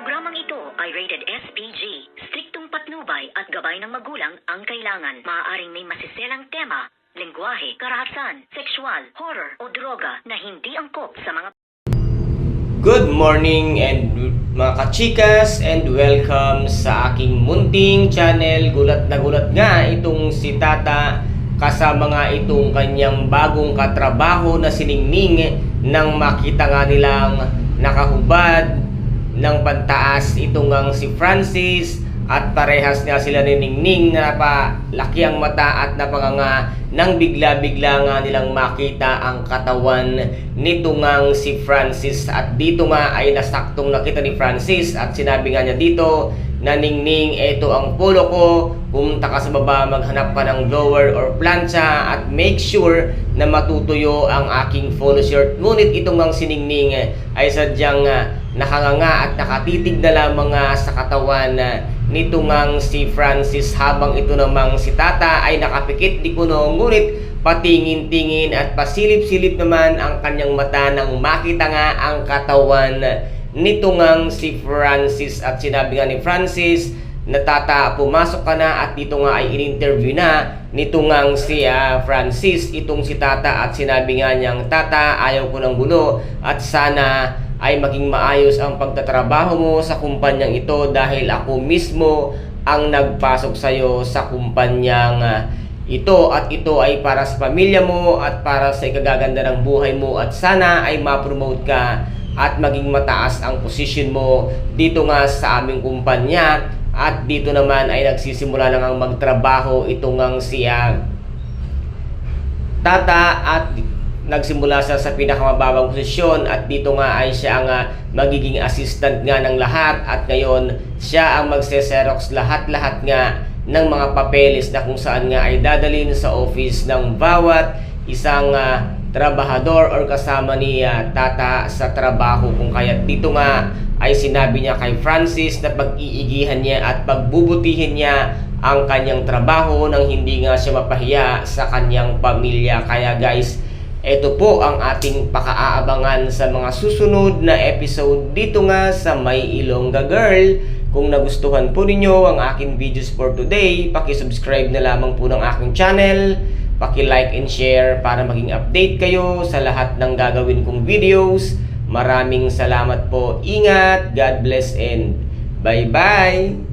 Programang ito ay rated SPG. Striktong patnubay at gabay ng magulang ang kailangan. Maaaring may masiselang tema, lengguwahe, karahasan, sexual, horror o droga na hindi angkop sa mga Good morning and mga kachikas and welcome sa aking munting channel. Gulat na gulat nga itong si Tata kasama nga itong kanyang bagong katrabaho na siningning nang makita nga nilang nakahubad ng pantaas. Itong ang si Francis at parehas nga sila ni Ningning na napalaki ang mata at napanganga nang bigla-bigla nga nilang makita ang katawan nito ngang si Francis. At dito nga ay nasaktong nakita ni Francis at sinabi nga niya dito na Ningning ito ang polo ko. Pumunta ka sa baba maghanap ka ng blower or plancha at make sure na matutuyo ang aking polo shirt. Ngunit itong ang siningning ay sadyang ah, nakanganga at nakatitig na lamang nga sa katawan na nito ngang si Francis habang ito namang si Tata ay nakapikit di kuno ngunit patingin-tingin at pasilip-silip naman ang kanyang mata nang makita nga ang katawan nito ngang si Francis. At sinabi nga ni Francis na Tata pumasok ka na at dito nga ay in-interview na nito ngang si ah, Francis. Itong si Tata at sinabi nga niyang Tata ayaw ko ng gulo at sana ay maging maayos ang pagtatrabaho mo sa kumpanyang ito dahil ako mismo ang nagpasok sa iyo sa kumpanyang ah, ito. At ito ay para sa pamilya mo at para sa ikagaganda ng buhay mo. At sana ay ma-promote ka at maging mataas ang position mo dito nga sa aming kumpanya. At dito naman ay nagsisimula na ngang magtrabaho. Itong ngang siya Tata at nagsimula siya sa pinakamababang posisyon at dito nga ay siya ang ah, magiging assistant nga ng lahat at ngayon siya ang magse-xerox lahat-lahat nga ng mga papeles na kung saan nga ay dadalhin sa office ng bawat isang ah, trabahador or kasama ni ah, Tata sa trabaho kung kaya dito nga ay sinabi niya kay Francis na pag-iigihan niya at pagbubutihin niya ang kanyang trabaho nang hindi nga siya mapahiya sa kanyang pamilya. Kaya guys, ito po ang ating pakaaabangan sa mga susunod na episode dito nga sa May Ilongga Girl. Kung nagustuhan po ninyo ang aking videos for today, paki-subscribe na lamang po ng aking channel, paki-like and share para maging update kayo sa lahat ng gagawin kong videos. Maraming salamat po. Ingat, God bless and bye-bye!